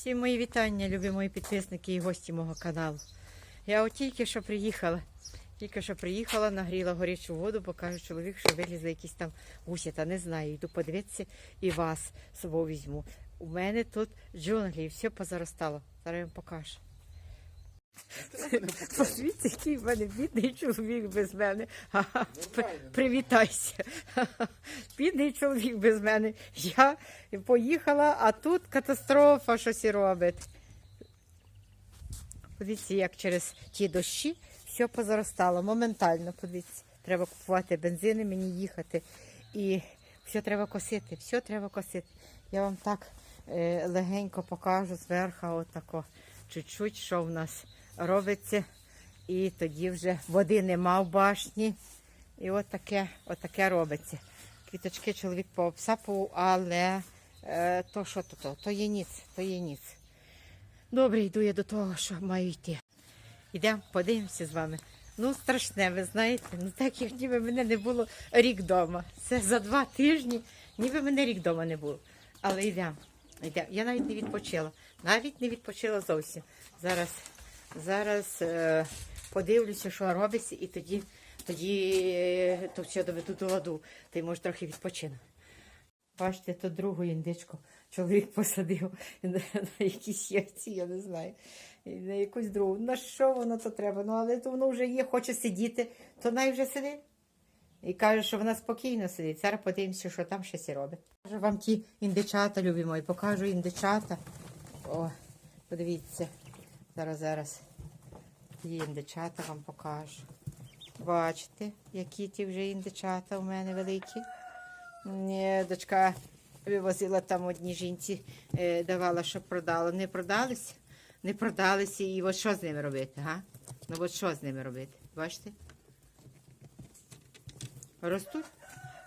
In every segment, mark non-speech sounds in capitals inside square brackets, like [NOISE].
Всі мої вітання, любі мої підписники і гості мого каналу. Я от тільки що приїхала. Тільки що приїхала, нагріла горячу воду, бо каже чоловік, що вилізли якісь там гусята. Не знаю, йду подивитися і вас з собою візьму. У мене тут джунглі, і все позаростало. Зараз я вам покажу. Подивіться, який в мене бідний чоловік без мене. Привітайся. Бідний чоловік без мене. Я поїхала, а тут катастрофа щось і робить. Подивіться, як через ті дощі все позаростало. Моментально, подивіться. Треба купувати бензини, мені їхати. І все треба косити, все треба косити. Я вам так е, легенько покажу зверху, отако, чуть-чуть, що в нас робиться. І тоді вже води нема в башні. І от таке, от таке робиться. Квіточки чоловік пообсапував, але е, то що то, то? То є ніц, то є ніц. Добре, йду я до того, що маю йти. Йдемо, подивимося з вами. Ну, страшне, ви знаєте, ну так як ніби мене не було рік вдома. Це за два тижні, ніби мене рік вдома не було. Але йдемо. йдемо. Я навіть не відпочила. Навіть не відпочила зовсім. Зараз, зараз е, подивлюся, що робиться, і тоді, тоді е, то все доведу до ладу. Й може трохи відпочину. Бачите, то другу індичку чоловік посадив на, на якісь яйці, я не знаю. На якусь другу. На що воно то треба? Ну, але то воно вже є, хоче сидіти, то най вже сидить. І каже, що вона спокійно сидить. Зараз подивимося, що там щось робить. Покажу вам ті індичата, любі мої, покажу індичата. О, подивіться. Зараз, зараз. Ті індичата вам покажу. Бачите, які ті вже індичата у мене великі. Дочка вивозила там одній жінці, е, давала, щоб продала. Не продалися, не продалися. І от що з ними робити, га? Ну от що з ними робити? Бачите? Ростуть,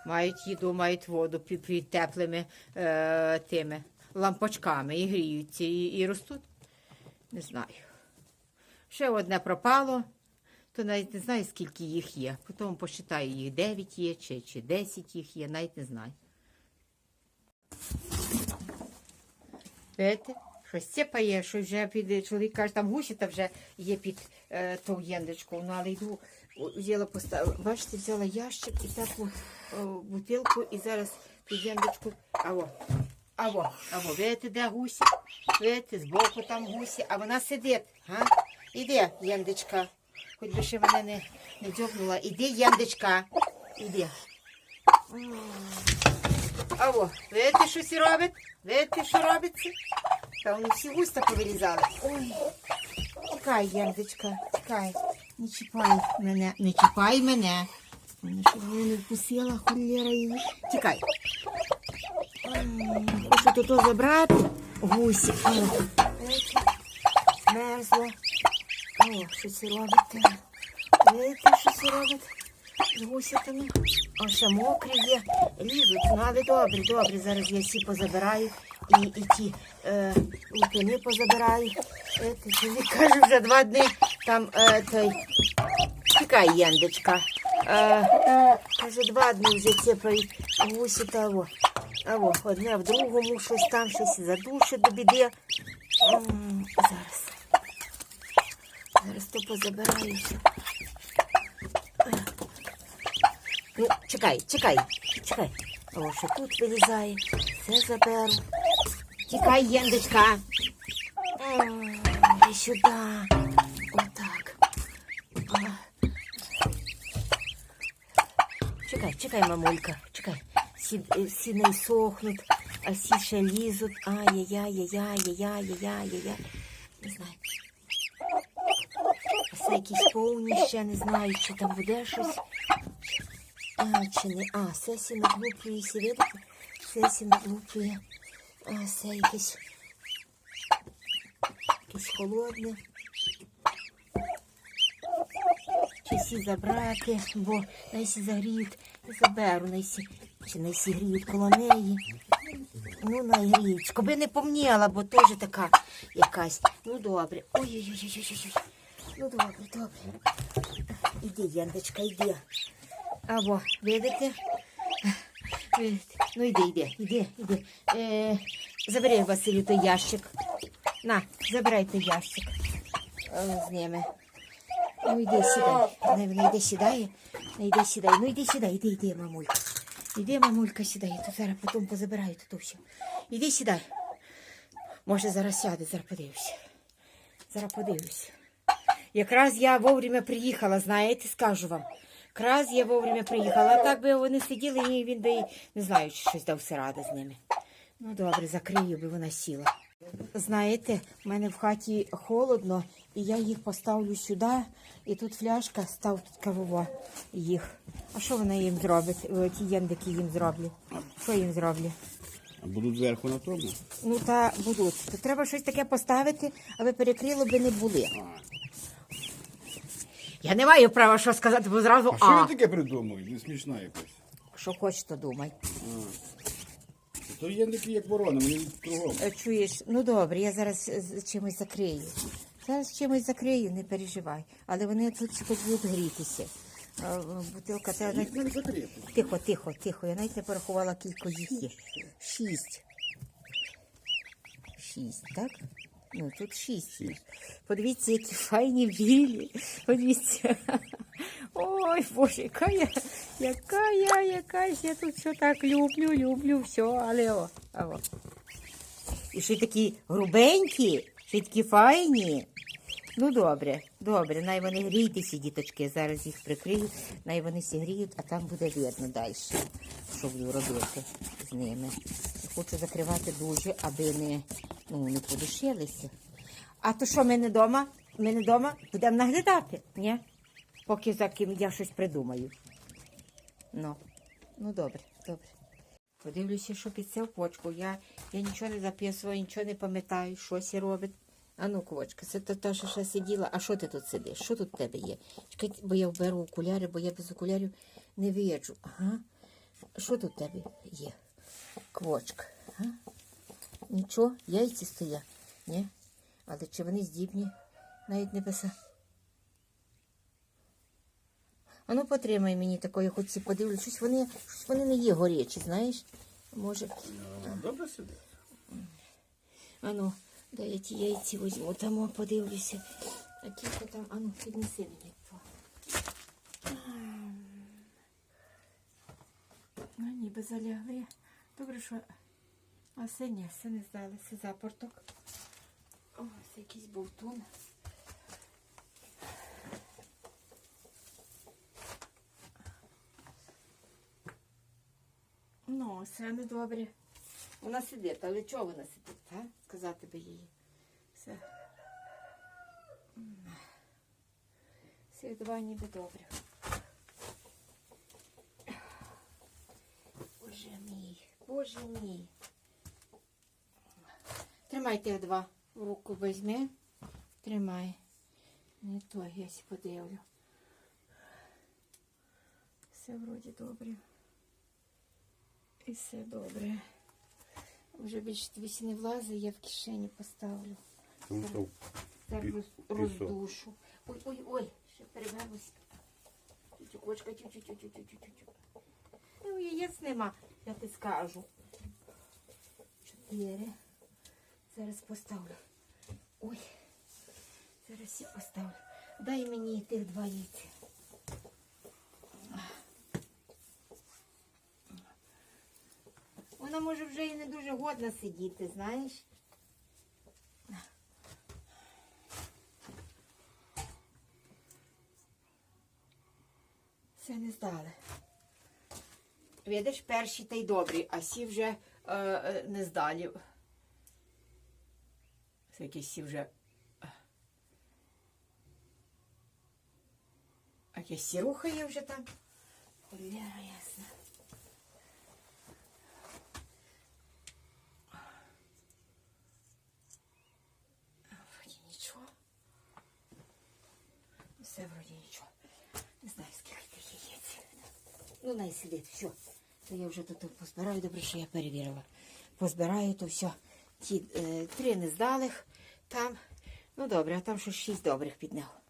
мають їду, мають воду під теплими е, тими лампочками і гріються, і, і ростуть. Не знаю. Ще одне пропало, то навіть не знаю, скільки їх є. Потім посчитаю, їх 9 є, чи, чи 10 їх є, навіть не знаю. Видите, щось цепає, що вже під чоловік каже, там гусі та вже є під е, єндочку. Ну, але йду, взяла поставила. Бачите, взяла ящик і таку о, бутилку, і зараз під єндочку. Аво, аво, аво, видите, де гусі? Видите, збоку там гусі, а вона сидить. Іде, єндочка. Хоч би ще мене не, не дзьобнула. Іди, єндочка. Іди. Аво, видите, що сі робить? Видите, що робиться? Та вони всі густа повилізали. Ой, тікай, Яндочка, тікай. Не чіпай мене, не чіпай мене. Мене щоб мене не вкусила, холєра її. Тікай. Хочу то забрати. Гусі. Мерзло. О, що це робите? Видите, що це робить? З гусятами. А ще мокрі є, лізуть. Ну, але добре, добре. Зараз я всі позабираю і, і ті е, лупини позабираю. Е, каже, вже два дні там е, той. Тікай, Яндочка. Е, каже, два дні вже цепають гусі того. Аво, одне в другому, щось там, щось задушить до біди. Зараз. Зараз то позабираю все. Ну, чекай, чекай, чекай. О, що тут вилізає. Це заберу. Тікай, Єндочка. М, І сюди. Отак. Чекай, чекай, мамулька, чекай. Всі, е, сохнуть, а всі ще лізуть. Ай-яй-яй-яй-яй-яй-яй-яй-яй. Не знаю. А це якісь повні ще не знаю, чи там буде щось. А, чи не? А, сесі не глуплює, сі видите? Сесі не глуплює. А, це якесь, якесь холодне. Чи сі забрати, бо найсі загріють, заберу, найсі, чи найсі гріють коло неї. Ну, нагріють. Коби не помніла, бо теж така якась. Ну, добре. Ой-ой-ой-ой-ой. Ну, добре, добре. Іди, Яндочка, іди. Або, видите? Видите? Ну йди, йди, йди, йди. Е, забери Василю той ящик. На, забирайте ящик е, з ними. Ну йди сідай. Не, не йди сідає. Не йди сідай. Ну йди сідай, йди, йди, мамулька. Іди, мамулька, сідай. То зараз потім позабираю тут все. Іди сідай. Може зараз сяде, зараз подивлюся. Зараз подивлюся. Якраз я вовремя приїхала, знаєте, скажу вам. Якраз я вовремя приїхала. А так би вони сиділи і він би, не знаю, чи щось дав ради з ними. Ну добре, закрию, би вона сіла. Знаєте, в мене в хаті холодно, і я їх поставлю сюди, і тут фляжка, став тут кавово їх. А що вона їм зробить? Ті єндики їм зроблю. Що їм зроблю? А будуть зверху на тому? Ну та будуть. То треба щось таке поставити, аби перекрило би не були. Я не маю права що сказати, бо зразу А що а. ви таке придумують? Не смішна якось. Що хочеш, то думай. То є такі, як ворона, від кругом. Е, Чуєш, ну добре, я зараз е, з- чимось закрию. Зараз чимось закрию, не переживай. Але вони тут будуть грітися. А, Бутилка, та навіть... Не закрити. Тихо, тихо, тихо. Я навіть не порахувала кілька їх є. Шість. Шість, так? Ну, тут шість. Подивіться, які файні білі. Подивіться. Ой, Боже, яка я, яка я, якась, я тут все так люблю, люблю, все, але о, а о. І ще такі грубенькі, ще такі файні. Ну добре, добре, най вони грійтеся, діточки. Зараз їх прикрию, най вони всі гріють, а там буде видно далі, що буду робити з ними. Хочу закривати дуже, аби не, ну, не подушилися. А то що, ми не вдома? Ми не вдома? Будемо наглядати, ні? Поки за ким я щось придумаю. Ну, ну добре, добре. Подивлюся, що під цю почку. Я, я нічого не записувала, нічого не пам'ятаю, що сі робить. А ну, квочка, це та, що ще сиділа. А що ти тут сидиш? Що тут в тебе є? Чекай, бо я вберу окуляри, бо я без окулярів не виїжджу. Ага. Що тут в тебе є? Квочка. Ага. Нічого, яйці стоять. Ні? Але чи вони здібні? Навіть не писа. А ну потримай мені такої, хоч ці подивлюсь. Щось вони, щось вони не є горячі, знаєш? Може. Ну, Добре сидить. А ну, дай я ті яйці візьму, там подивлюся. А тільки там, а ну, піднеси мені. то. Ну, ніби залягли. Добре, що. А все ні, все не здалося запорток. О, це якийсь бовтун. Ну, все не добре. Вона сидить, але чого вона сидить, а? Сказати би їй. Все. М. Всіх два ніби добре. Боже мій, боже мій. Тримай тих два в руку візьми. Тримай. Не то, я сі подивлю. Все вроді добре. І все добре. Вже більше двісі не влазить, я в кишені поставлю. Тому що Пі- роз, роздушу. Ой, ой, ой, ще перевернусь. Тютю, кочка, тю тю тю тю тю тю тю Ну, яєць нема, я ти скажу. Чотири. Зараз поставлю. Ой, зараз я поставлю. Дай мені тих два яйця. Вона може вже і не дуже годна сидіти, знаєш. Все не здали. Видиш, перші та й добрі, а сі вже е, е, не здалі. Це якісь сі вже. е. А якась сі рухає вже там. Холера ясна. А, Вроді нічого. Все вроді нічого. Не знаю, скільки тих яєць. Ну, най сидить, все. То я вже тут позбираю, добре, що я перевірила. Позбираю, то все. Ті е, три нездалих там. Ну добре, а там що шість добрих підняв.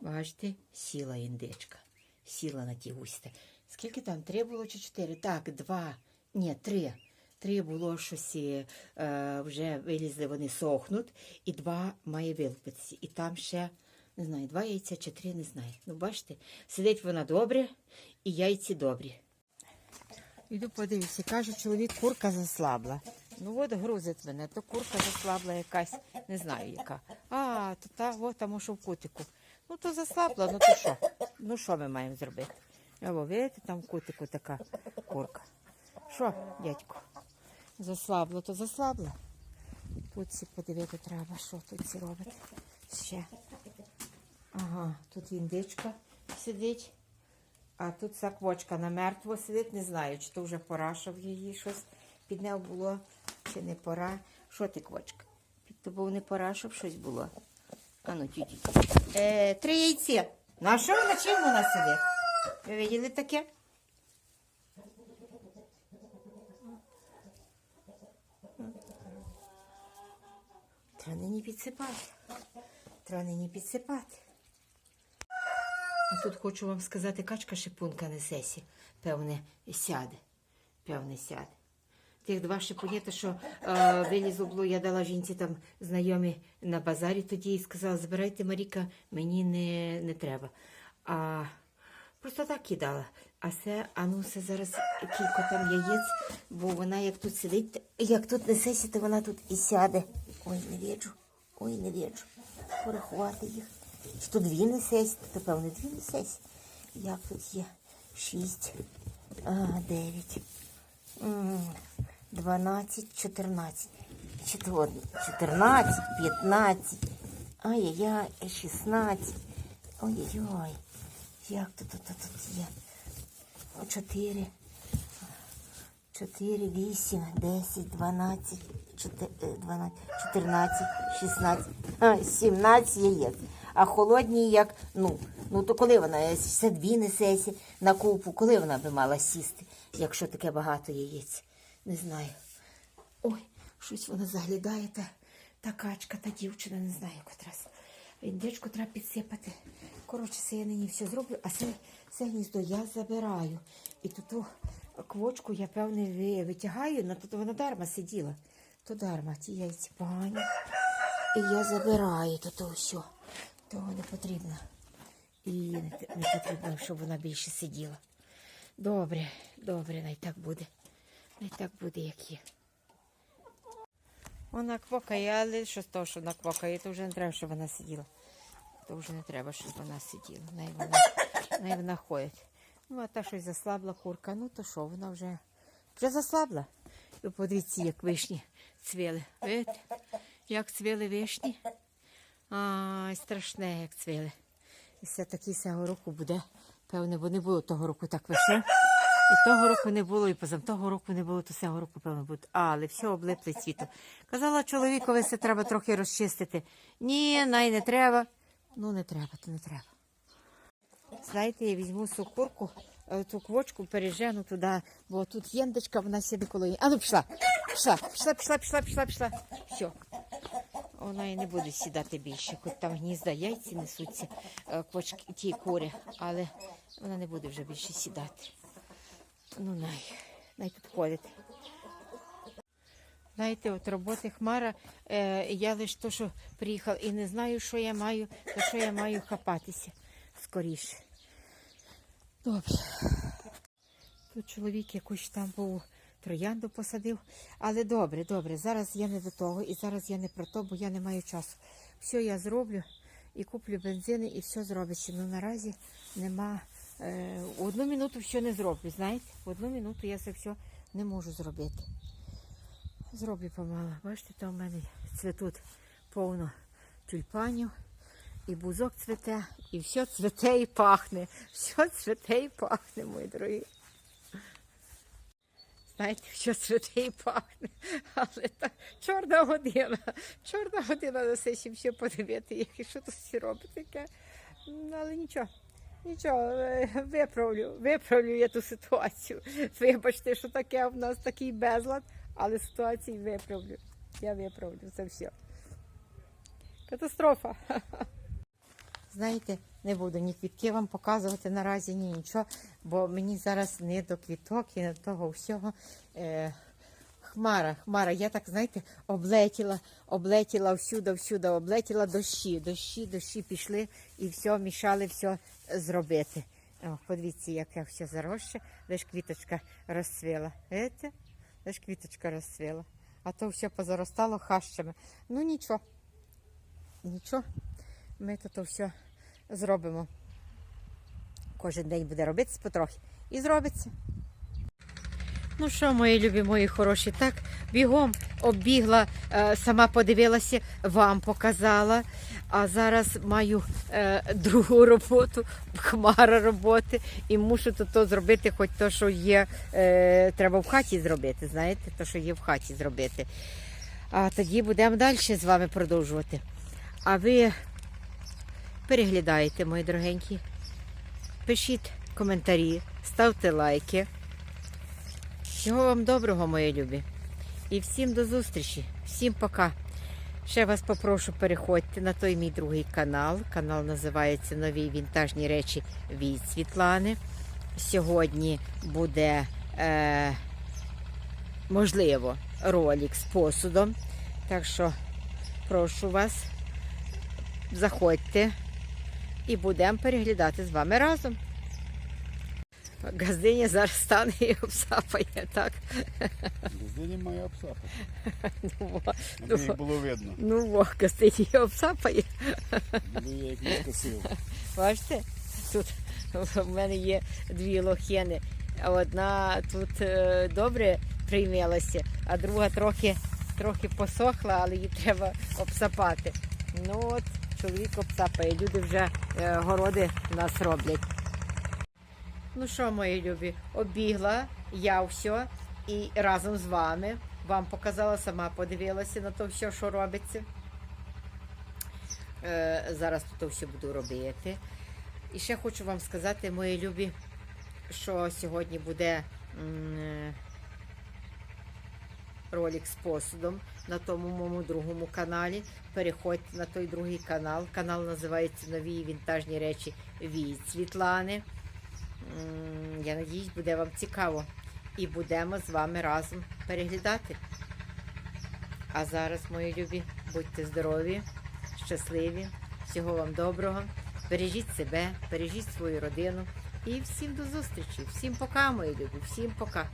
Бачите, сіла індичка. Сіла на ті густі. Скільки там? Три було чи чотири? Так, два. Ні, три. три було щось, е, вже вилізли, вони сохнуть, і два має вилупитися. І там ще, не знаю, два яйця чи три, не знаю. Ну, бачите, сидить вона добре, і яйці добрі. Іду подивлюся, каже, чоловік, курка заслабла. Ну от грузить мене, то курка заслабла якась, не знаю яка. А, то та, от там що в кутику. Ну то заслабла, ну то що? Ну що ми маємо зробити? Або видите, там в кутику така курка. Що, дядько? Заслабло, то заслабло. Тут всі подивити треба, що тут всі робить. Ще. Ага, тут індичка сидить. А тут ця квочка на мертво сидить, не знаю, чи то вже пора, щоб її щось під нею було, чи не пора. Що ти, квочка? Під тобою не пора, щоб щось було. А ну, тюті. Е, три яйці. На що на чим вона сидить? Ви виділи таке? Треба нині підсипати. Треба нині підсипати. А тут хочу вам сказати, качка шипунка несесі. Певне, сяде. Певне, сяде. Тих два шипунєта, що е, вилізло я дала жінці там знайомі на базарі тоді і сказала, збирайте Маріка, мені не, не треба. А просто так кидала. А це, а ну це зараз кілька там яєць, бо вона як тут сидить, як тут несесі, то вона тут і сяде. Ой, не віджу, ой, не віджу. Порахувати їх. Чи то дві несесі, то певне дві несесі. Як тут є? Шість, а, дев'ять. М, 12, 14, 14, 15, ай-яй-яй, 16, ой-ой-ой, як тут, тут, тут, є? 4, 4, 8, 10, 12, 12, 14, 16, 17 яєць. А холодні як, ну, ну то коли вона, це дві несесі на купу, коли вона би мала сісти, якщо таке багато яєць? Не знаю. Ой, щось вона заглядає, та, та качка, та дівчина, не знаю, котрась. Індичку треба підсипати. Коротше, це я нині все зроблю, а це, це гніздо я забираю. І ту квочку я, певне, витягаю, але тут вона дарма сиділа. То дарма, ті яйці погані. І я забираю то все. Того не потрібно. І не, не потрібно, щоб вона більше сиділа. Добре, добре, най так буде. Най так буде, як є. Вона квокає, але що з того, що вона квокає, то вже не треба, щоб вона сиділа. То вже не треба, щоб вона сиділа. Най вона, най вона ходить. Ну, а та щось заслабла курка. Ну то що, вона вже, вже заслабла. Ви подивіться, як вишні цвіли. Видите? Як цвіли вишні. Ай, страшне, як цвіли. І все таки цього року буде. Певне, бо не було того року так вишень. І того року не було, і позамтого року не було, то цього року, певно, буде. Але все облипли цвітом. Казала чоловікові, це треба трохи розчистити. Ні, най не треба. Ну, не треба, то не треба. Знаєте, я візьму сукурку, е, ту квочку пережену туди, бо тут єндочка, вона сіде коло її. А ну пішла, пішла, пішла, пішла, пішла, пішла, пішла. Все. Вона і не буде сідати більше, хоч там гнізда яйці несуться, е, квочки, ті кури, але вона не буде вже більше сідати. Ну, най, най тут ходить. Знаєте, от роботи хмара, е, я лише то, що приїхала і не знаю, що я маю, за що я маю хапатися скоріше. Добре. Тут чоловік якусь там був троянду посадив. Але добре, добре. Зараз я не до того і зараз я не про то, бо я не маю часу. Все я зроблю і куплю бензини, і все зробиться. Ну наразі нема. Е, в одну минуту все не зроблю, знаєте? В одну минуту я це все не можу зробити. Зроблю помало. Бачите, там у мене цвітуть повно тюльпанів. І бузок цвіте, і все цвіте і пахне. Все цвіте і пахне, мої дорогі. Знаєте, що цвіте і пахне. Але так, чорна година. Чорна година на все ще все подивити, що тут всі робить таке. Ну, Але нічого. Нічого, [LAUGHS] виправлю, виправлю я ту ситуацію. [LAUGHS] Вибачте, що таке в нас такий безлад, але ситуацію виправлю. Я виправлю це все. Катастрофа. [LAUGHS] Знаєте, не буду ні квітки вам показувати наразі, ні нічого, бо мені зараз не до квіток і до того всього. Е, хмара, хмара. Я так, знаєте, облетіла, облетіла всюди, всюди, облетіла дощі. Дощі, дощі пішли і все, мішали все зробити. О, подивіться, яке все заросше, ж квіточка розцвіла. Видите? Ж квіточка розцвіла. А то все позаростало хащами. Ну нічого. Нічого. Ми тут все зробимо. Кожен день буде робитися потрохи. І зробиться. Ну що, мої любі, мої хороші, так бігом оббігла, е, сама подивилася, вам показала. А зараз маю е, другу роботу, хмара роботи, і мушу то, то зробити, хоч то, що є, е, треба в хаті зробити. Знаєте, то, що є в хаті зробити. А тоді будемо далі з вами продовжувати. А ви переглядаєте, мої дорогенькі. Пишіть коментарі, ставте лайки. Всього вам доброго, мої любі. І всім до зустрічі. Всім пока. Ще вас попрошу переходьте на той мій другий канал. Канал називається Нові вінтажні речі від Світлани. Сьогодні буде, е, можливо, ролик з посудом. Так що прошу вас, заходьте і будемо переглядати з вами разом. Газиня зараз стане і обсапає, так? Газині має обсапати. Ну, Аби їх було видно. ну во, і обсапає. Бо я їх не скосив. Бачите? Тут в мене є дві лохини. А Одна тут е, добре приймалася, а друга трохи, трохи посохла, але її треба обсапати. Ну от, чоловік обсапає, люди вже е, городи в нас роблять. Ну що, мої любі, обігла я все і разом з вами вам показала, сама подивилася на то все, що робиться. Е, зараз тут все буду робити. І ще хочу вам сказати, мої любі, що сьогодні буде е, ролик з посудом на тому моєму другому каналі. Переходьте на той другий канал. Канал називається Нові вінтажні речі від Світлани. Я надіюсь, буде вам цікаво. І будемо з вами разом переглядати. А зараз, мої любі, будьте здорові, щасливі, всього вам доброго. Бережіть себе, бережіть свою родину. І всім до зустрічі. Всім пока, мої любі, всім пока.